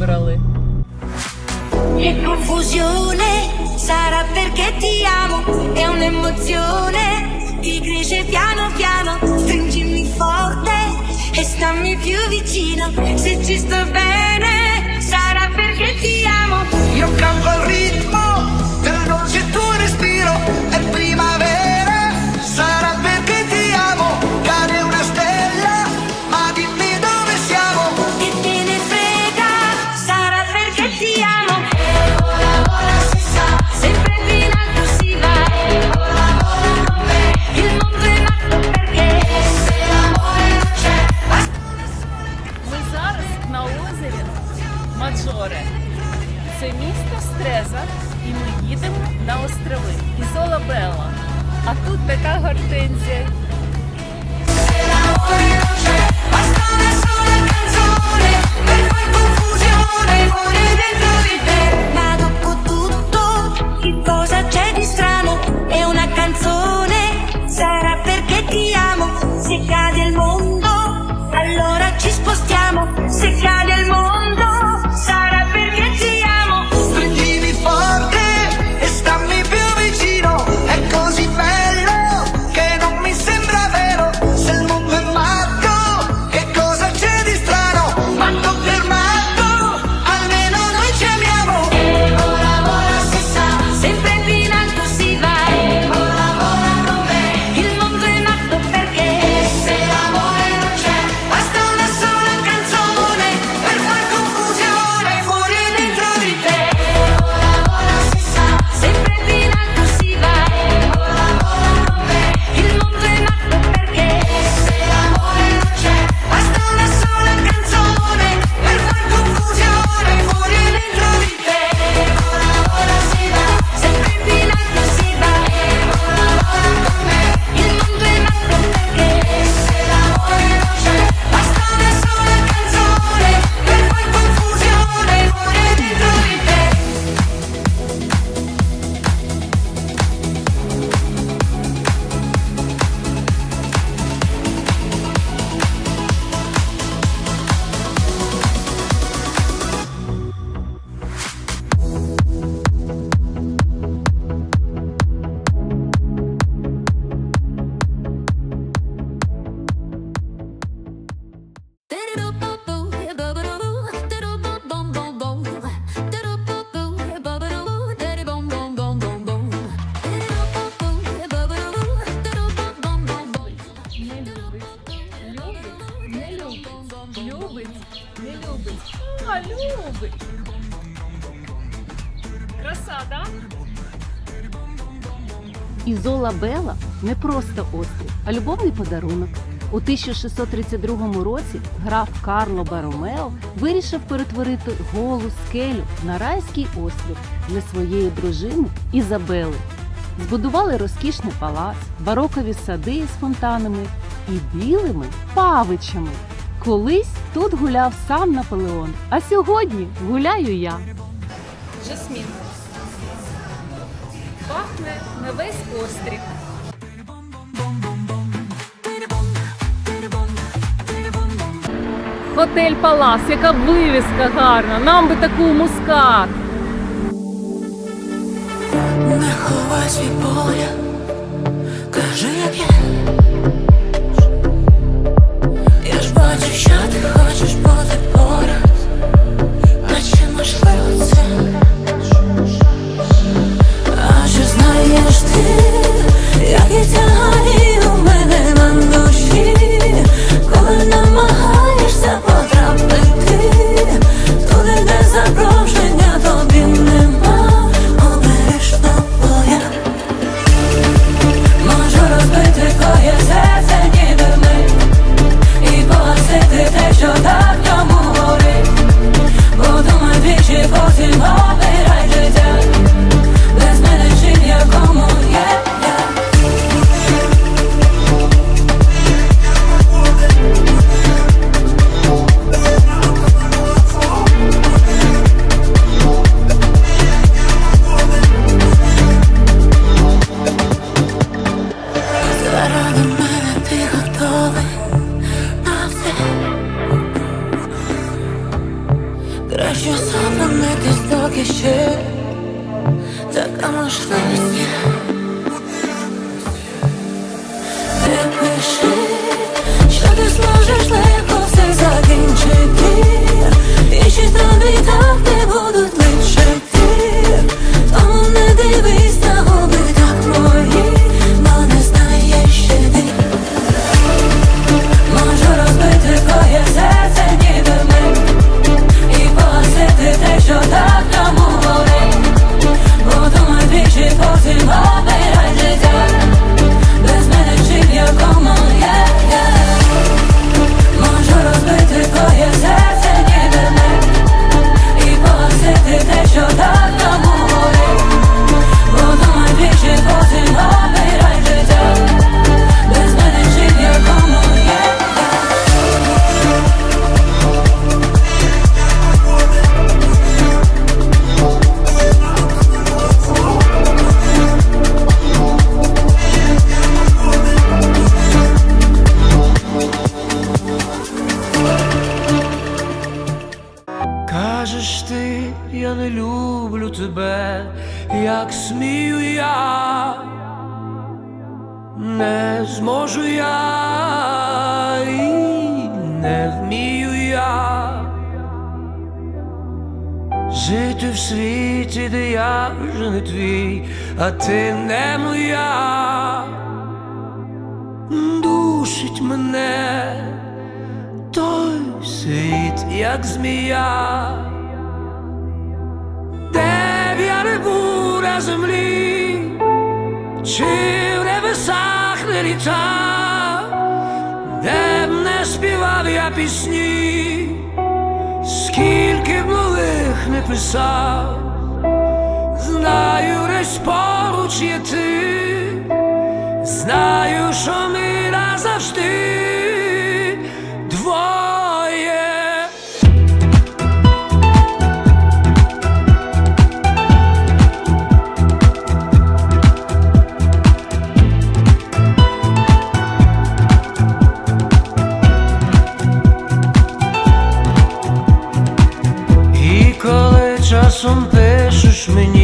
brale. E confusione sarà perché ti amo, è un'emozione che cresce piano piano, stringimi forte e stammi più vicino, se ci sto bene sarà perché ti amo, io cambio il ritmo. Любить, не любить. А, любить. Краса, да? Ізола Бела не просто острів, а любовний подарунок. У 1632 році граф Карло Баромео вирішив перетворити голу скелю на райський острів для своєї дружини Ізабели. Збудували розкішний палац, барокові сади з фонтанами і білими павичами. Колись тут гуляв сам Наполеон, а сьогодні гуляю я. Жасмін. Пахне на весь острів. Готель Палас, яка вивіска гарна. Нам би таку мускат. Не ховай свій поля, кажи як я. that you Краще зупинитись доки ще? Така можливість. Ти пиши, що ти зможеш легко все закінчити? І чи тобі так не не вмію я. Жити в світі, де я вже не твій, а ти не моя, душить мене той світ, як змія, де б не був землі, чи в небесах не літав, співав я пісні, скільки б нових не писав, знаю, десь поруч є ти, знаю, що ми назавжди são peixes, meninos.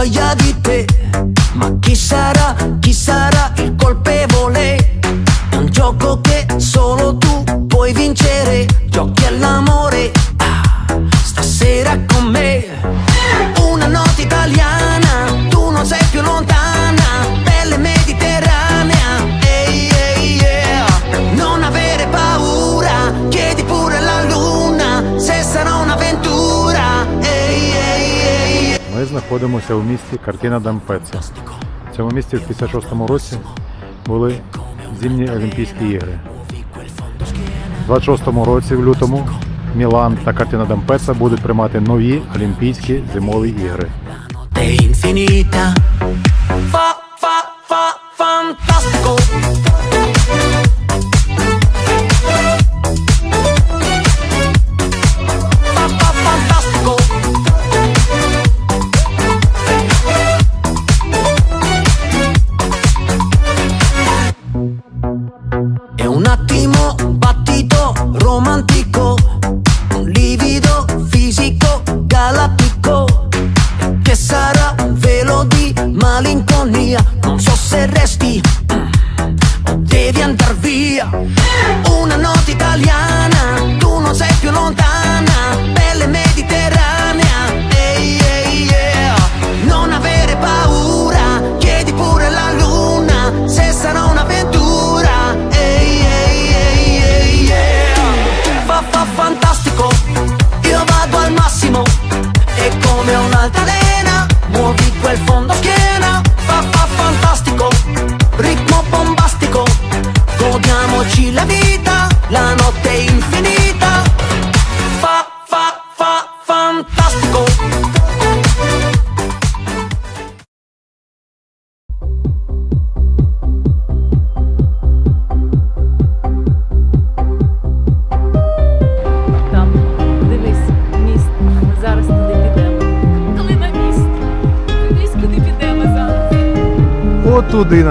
voglia di te Ma chi sarà, chi sarà знаходимося у місті Картина Дампеца. В цьому місті в 56-му році були зимні Олімпійські ігри. У 26-му році, в лютому, Мілан та Картина Дампеца будуть приймати нові Олімпійські зимові ігри. testy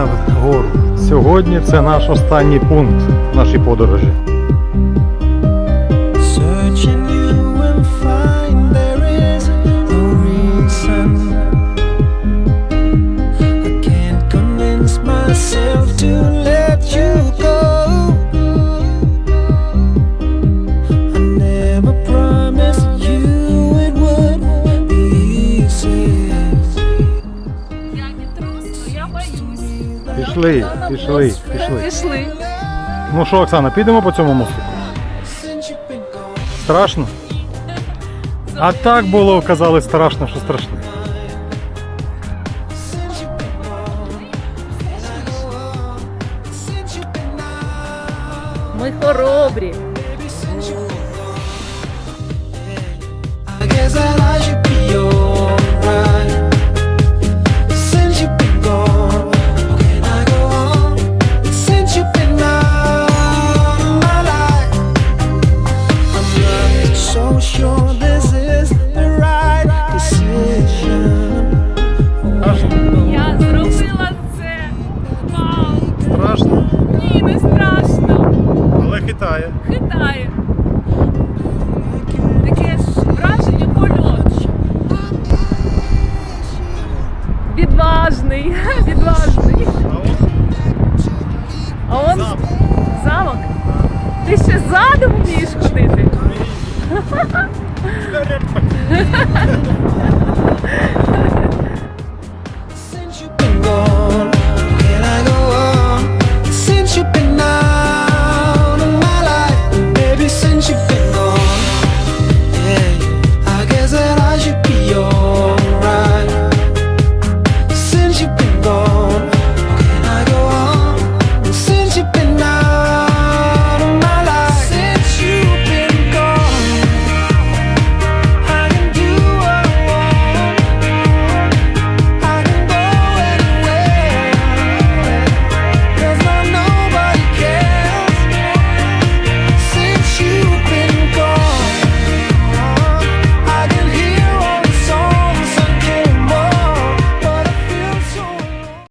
Україна вгору. Сьогодні це наш останній пункт нашої подорожі. Пішли, пішли, пішли. Пішли. Ну що, Оксана, підемо по цьому мостику? Страшно? А так було, казали, страшно, що страшно. Ми хоробрі.